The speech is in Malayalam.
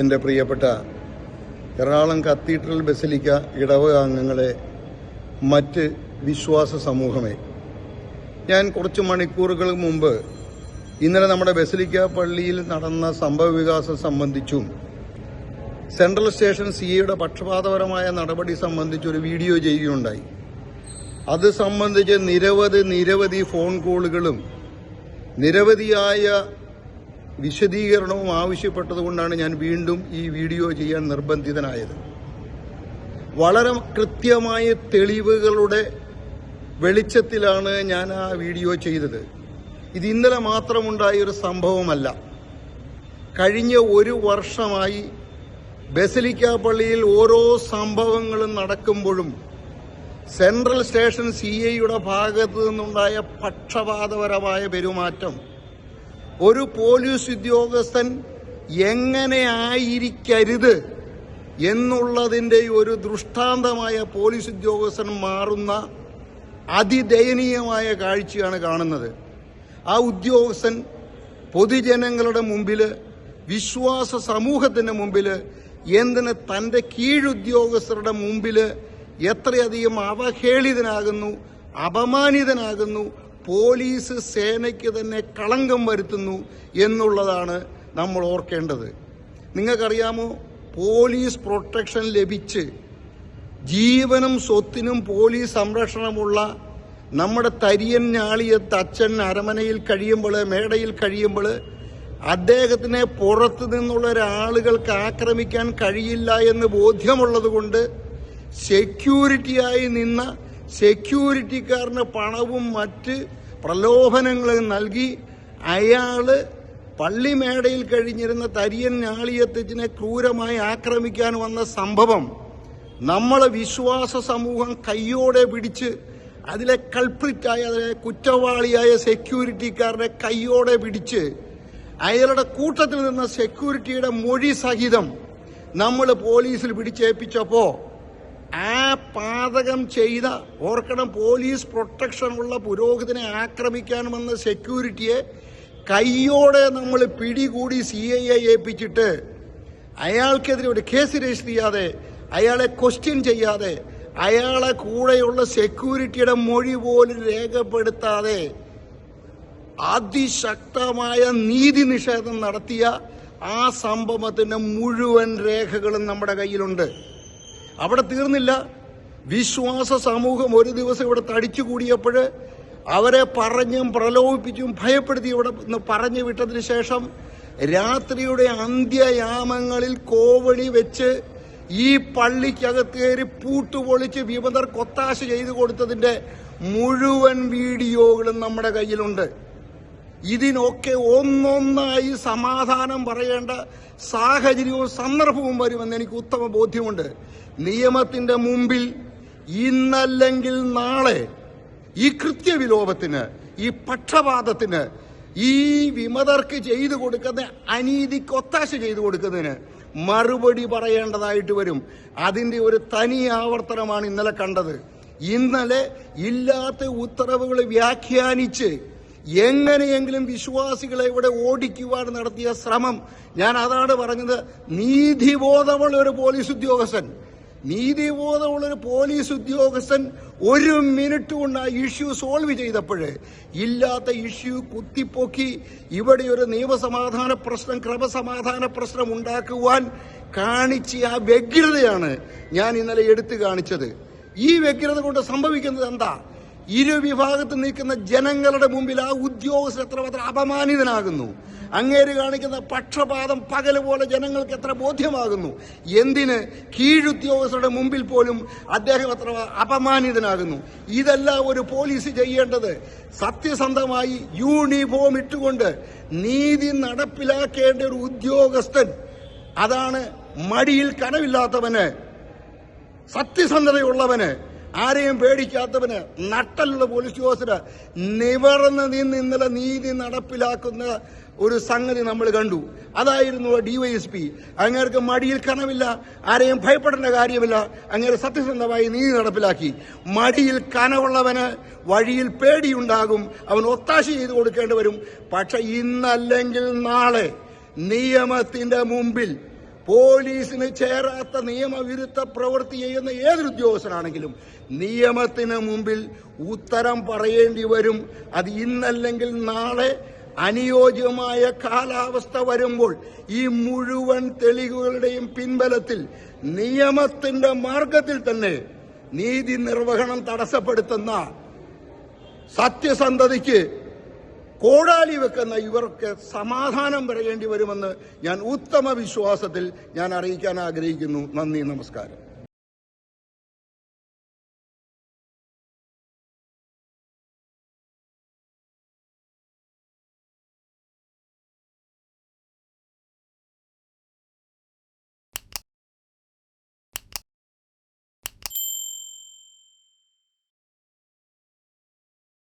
എന്റെ പ്രിയപ്പെട്ട എറണാകുളം കത്തീഡ്രൽ ബസലിക്ക ഇടവക അംഗങ്ങളെ മറ്റ് വിശ്വാസ സമൂഹമേ ഞാൻ കുറച്ച് മണിക്കൂറുകൾ മുമ്പ് ഇന്നലെ നമ്മുടെ ബസലിക്ക പള്ളിയിൽ നടന്ന സംഭവ വികാസം സംബന്ധിച്ചും സെൻട്രൽ സ്റ്റേഷൻ സി എയുടെ പക്ഷപാതപരമായ നടപടി സംബന്ധിച്ചൊരു വീഡിയോ ചെയ്യുകയുണ്ടായി. അത് സംബന്ധിച്ച് നിരവധി നിരവധി ഫോൺ കോളുകളും നിരവധിയായ വിശദീകരണവും ആവശ്യപ്പെട്ടതുകൊണ്ടാണ് ഞാൻ വീണ്ടും ഈ വീഡിയോ ചെയ്യാൻ നിർബന്ധിതനായത്. വളരെ കൃത്യമായ തെളിവുകളുടെ വെളിച്ചത്തിലാണ് ഞാൻ ആ വീഡിയോ ചെയ്തത്. ഇത് ഇന്നലെ മാത്രമുണ്ടായ ഒരു സംഭവമല്ല. കഴിഞ്ഞ ഒരു വർഷമായി ബസലിക്ക പള്ളിയിൽ ഓരോ സംഭവങ്ങളും നടക്കുമ്പോഴും സെൻട്രൽ സ്റ്റേഷൻ സി ഐയുടെ ഭാഗത്തു നിന്നുണ്ടായ പക്ഷപാതപരമായ പെരുമാറ്റം ഒരു പോലീസ് ഉദ്യോഗസ്ഥൻ എങ്ങനെയായിരിക്കരുത് എന്നുള്ളതിന്റെ ഒരു ദൃഷ്ടാന്തമായ പോലീസ് ഉദ്യോഗസ്ഥൻ മാറുന്ന അതിദയനീയമായ കാഴ്ചയാണ് കാണുന്നത്. ആ ഉദ്യോഗസ്ഥൻ പൊതുജനങ്ങളുടെ മുമ്പിൽ വിശ്വാസ സമൂഹത്തിന്റെ മുമ്പിൽ എന്തിന് തന്റെ കീഴുദ്യോഗസ്ഥരുടെ മുമ്പിൽ എത്രയധികം അവഹേളിതനാകുന്നു അപമാനിതനാകുന്നു പോലീസ് സേനയ്ക്ക് തന്നെ കളങ്കം വരുത്തുന്നു എന്നുള്ളതാണ് നമ്മൾ ഓർക്കേണ്ടത്. നിങ്ങൾക്കറിയാമോ? പോലീസ് പ്രൊട്ടക്ഷൻ ലഭിച്ച് ജീവനും സ്വത്തിനും പോലീസ് സംരക്ഷണമുള്ള നമ്മുടെ തരിയൻ ഞാളിയത്ത് അച്ഛൻ അരമനയിൽ കഴിയുമ്പോൾ മേടയിൽ കഴിയുമ്പോൾ അദ്ദേഹത്തിനെ പുറത്തു നിന്നുള്ള ഒരാളുകൾക്ക് ആക്രമിക്കാൻ കഴിയില്ല എന്ന് ബോധ്യമുള്ളത് കൊണ്ട് സെക്യൂരിറ്റിയായി നിന്ന സെക്യൂരിറ്റിക്കാരന് പണവും മറ്റ് പ്രലോഭനങ്ങളും നൽകി അയാൾ പള്ളിമേടയിൽ കഴിഞ്ഞിരുന്ന തരിയൻ ഞാളിയത്തച്ഛനെ ക്രൂരമായി ആക്രമിക്കാൻ വന്ന സംഭവം നമ്മളെ വിശ്വാസ സമൂഹം കയ്യോടെ പിടിച്ച് അതിലെ കൾപ്രിറ്റായ അതിലെ കുറ്റവാളിയായ സെക്യൂരിറ്റിക്കാരനെ കയ്യോടെ പിടിച്ച് അയാളുടെ കൂട്ടത്തിൽ നിന്ന സെക്യൂരിറ്റിയുടെ മൊഴി സഹിതം നമ്മൾ പോലീസിൽ പിടിച്ചേൽപ്പിച്ചപ്പോ ആ പാതകം ചെയ്ത ഓർക്കണം പോലീസ് പ്രൊട്ടക്ഷൻ ഉള്ള പുരോഹിതനെ ആക്രമിക്കാൻ വന്ന സെക്യൂരിറ്റിയെ കയ്യോടെ നമ്മൾ പിടികൂടി സി ഐ എ ഏൽപ്പിച്ചിട്ട് അയാൾക്കെതിരെ ഒരു കേസ് രജിസ്റ്റർ ചെയ്യാതെ അയാളെ ക്വസ്റ്റ്യൻ ചെയ്യാതെ അയാളെ കൂടെയുള്ള സെക്യൂരിറ്റിയുടെ മൊഴി പോലും രേഖപ്പെടുത്താതെ അതിശക്തമായ നീതി നിഷേധം നടത്തിയ ആ സംഭവത്തിന്റെ മുഴുവൻ രേഖകളും നമ്മുടെ കയ്യിലുണ്ട്. അവിടെ തീർന്നില്ല. വിശ്വാസ സമൂഹം ഒരു ദിവസം ഇവിടെ തടിച്ചു കൂടിയപ്പോൾ അവരെ പറഞ്ഞും പ്രലോഭിപ്പിച്ചും ഭയപ്പെടുത്തി ഇവിടെ പറഞ്ഞു വിട്ടതിന് ശേഷം രാത്രിയുടെ അന്ത്യയാമങ്ങളിൽ കോവണി വെച്ച് ഈ പള്ളിക്കകത്ത് കയറി പൂട്ടുപൊളിച്ച് വിമതർ കൊത്താശ ചെയ്തു കൊടുത്തതിന്റെ മുഴുവൻ വീഡിയോകളും നമ്മുടെ കയ്യിലുണ്ട്. ഇതിനൊക്കെ ഒന്നൊന്നായി സമാധാനം പറയേണ്ട സാഹചര്യവും സന്ദർഭവും വരുമെന്ന് എനിക്ക് ഉത്തമ ബോധ്യമുണ്ട്. നിയമത്തിന്റെ മുമ്പിൽ ഇന്നല്ലെങ്കിൽ നാളെ ഈ കൃത്യവിലോപത്തിന് ഈ പക്ഷപാതത്തിന് ഈ വിമതർക്ക് ചെയ്തു കൊടുക്കുന്ന അനീതിക്ക് ഒത്താശ ചെയ്തു കൊടുക്കുന്നതിന് മറുപടി പറയേണ്ടതായിട്ട് വരും. അതിന്റെ ഒരു തനി ആവർത്തനമാണ് ഇന്നലെ കണ്ടത്. ഇന്നലെ ഇല്ലാത്ത ഉത്തരവുകൾ വ്യാഖ്യാനിച്ച് എങ്ങനെയെങ്കിലും വിശ്വാസികളെ ഇവിടെ ഓടിക്കുവാൻ നടത്തിയ ശ്രമം. ഞാൻ അതാണ് പറഞ്ഞത്. നീതിബോധമുള്ള ഒരു പോലീസ് ഉദ്യോഗസ്ഥൻ നീതിബോധമുള്ള ഒരു പോലീസ് ഉദ്യോഗസ്ഥൻ ഒരു മിനിറ്റ് കൊണ്ട് ആ ഇഷ്യൂ സോൾവ് ചെയ്തപ്പോൾ ഇല്ലാത്ത ഇഷ്യൂ കുത്തിപ്പൊക്കി ഇവിടെ ഒരു നിയമസമാധാന പ്രശ്നം ക്രമസമാധാന പ്രശ്നം ഉണ്ടാക്കുവാൻ കാണിച്ച ആ വ്യഗ്രതയാണ് ഞാൻ ഇന്നലെ എടുത്തു കാണിച്ചത്. ഈ വ്യഗ്രത കൊണ്ട് സംഭവിക്കുന്നത് എന്താ? ഇരു വിഭാഗത്ത് നിൽക്കുന്ന ജനങ്ങളുടെ മുമ്പിൽ ആ ഉദ്യോഗസ്ഥർ എത്രമാത്രം അപമാനിതനാകുന്നു. അങ്ങേര് കാണിക്കുന്ന പക്ഷപാതം പകൽ പോലെ ജനങ്ങൾക്ക് എത്ര ബോധ്യമാകുന്നു. എന്തിന്? കീഴുദ്യോഗസ്ഥരുടെ മുമ്പിൽ പോലും അദ്ദേഹം എത്ര അപമാനിതനാകുന്നു. ഇതെല്ലാം ഒരു പോലീസ് ചെയ്യേണ്ടത്. സത്യസന്ധമായി യൂണിഫോം ഇട്ടുകൊണ്ട് നീതി നടപ്പിലാക്കേണ്ട ഒരു ഉദ്യോഗസ്ഥൻ. അതാണ് മടിയിൽ കനവില്ലാത്തവന് സത്യസന്ധതയുള്ളവന് ആരെയും പേടിക്കാത്തവന് നട്ടലുള്ള പോലീസ് ഉദ്യോഗസ്ഥര് നിവർന്ന് നിന്ന് ഇന്നലെ നീതി നടപ്പിലാക്കുന്ന ഒരു സംഗതി നമ്മൾ കണ്ടു. അതായിരുന്നു ഡിവൈഎസ്പി. അങ്ങേർക്ക് മടിയിൽ കനവില്ല ആരെയും ഭയപ്പെടേണ്ട കാര്യമില്ല. അങ്ങേര് സത്യസന്ധമായി നീതി നടപ്പിലാക്കി. മടിയിൽ കനവുള്ളവന് വഴിയിൽ പേടിയുണ്ടാകും. അവൻ ഒത്താശ ചെയ്തു കൊടുക്കേണ്ടി വരും. പക്ഷെ ഇന്നല്ലെങ്കിൽ നാളെ നിയമത്തിന്റെ മുമ്പിൽ പോലീസിന് ചേരാത്ത നിയമവിരുദ്ധ പ്രവൃത്തി ചെയ്യുന്ന ഏതൊരു ഉദ്യോഗസ്ഥനാണെങ്കിലും നിയമത്തിന് മുമ്പിൽ ഉത്തരം പറയേണ്ടി വരും. അത് ഇന്നല്ലെങ്കിൽ നാളെ അനുയോജ്യമായ കാലാവസ്ഥ വരുമ്പോൾ ഈ മുഴുവൻ തെളിവുകളുടെയും പിൻബലത്തിൽ നിയമത്തിന്റെ മാർഗത്തിൽ തന്നെ നീതി നിർവഹണം തടസ്സപ്പെടുത്തുന്ന സത്യസന്ധതയ്ക്ക് കോടാലി വെക്കുന്ന ഇവർക്ക് സമാധാനം പറയേണ്ടി വരുമെന്ന് ഞാൻ ഉത്തമ വിശ്വാസത്തിൽ ഞാൻ അറിയിക്കാൻ ആഗ്രഹിക്കുന്നു. നന്ദി നമസ്കാരം.